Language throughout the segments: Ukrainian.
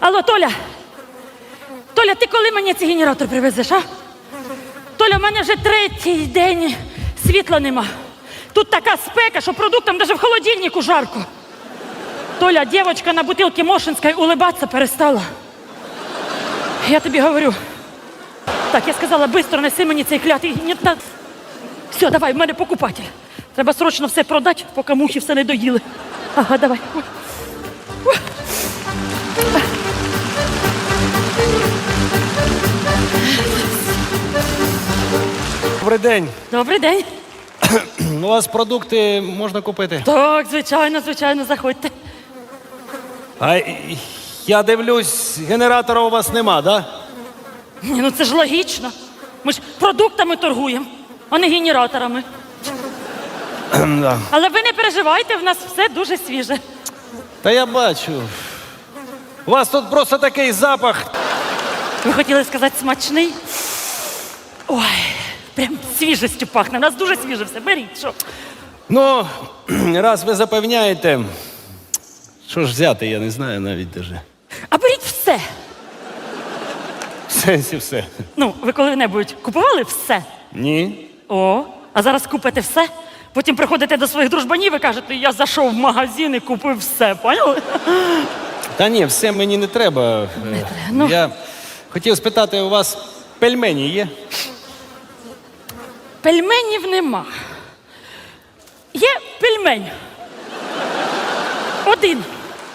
Алло, Толя, Толя, ти коли мені цей генератор привезеш, а? Толя, в мене вже третій день світла нема. Тут така спека, що продуктам навіть в холодильнику жарко. Толя, дівчинка на бутилці Мошинської улибатися перестала. Я тобі говорю. Так, я сказала, швидко неси мені цей клятий. Все, давай, в мене покупатель. Треба срочно все продати, поки мухи все не доїли. Ага, давай. Добрий день. Добрий день. У вас продукти можна купити? Так, звичайно, звичайно, заходьте. А я дивлюсь, генератора у вас нема, да? Ні, ну це ж логічно. Ми ж продуктами торгуємо, а не генераторами. да. Але ви не переживайте, в нас все дуже свіже. Та я бачу. У вас тут просто такий запах. Ви хотіли сказати смачний? Ой, прям свіжістю пахне. У нас дуже свіже все. Беріть, що? Ну, раз ви запевняєте, що ж взяти, я не знаю навіть даже. А беріть все. В сенсі все. Ну, ви коли-небудь купували все? Ні. О, а зараз купите все. Потім приходите до своїх дружбанів і кажете, я зайшов в магазин і купив все, поняли? Та ні, все мені не треба. Не ну. Я хотів спитати, у вас пельмені є? Пельменів нема. Є пельмень. Один.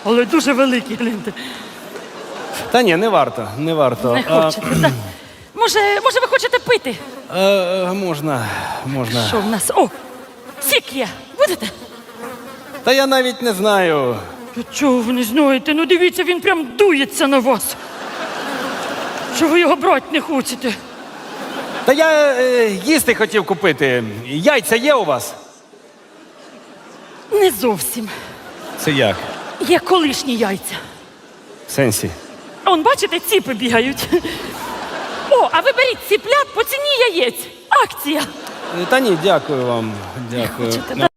Але дуже великий, гляньте. Та ні, не варто, не варто. Не А, хочете. так? Може, може, ви хочете пити? а, а, можна, можна. Що в нас? О, сік є. Будете? Та я навіть не знаю. Та чого ви не знаєте? Ну дивіться, він прям дується на вас. Що ви його брати не хочете? Та я е, їсти хотів купити. Яйця є у вас? Не зовсім. Це як? Є колишні яйця. В сенсі. Он, бачите, ціпи бігають. О, а ви беріть ціплят по ціні яєць. Акція. Е, Та ні, дякую вам. Дякую.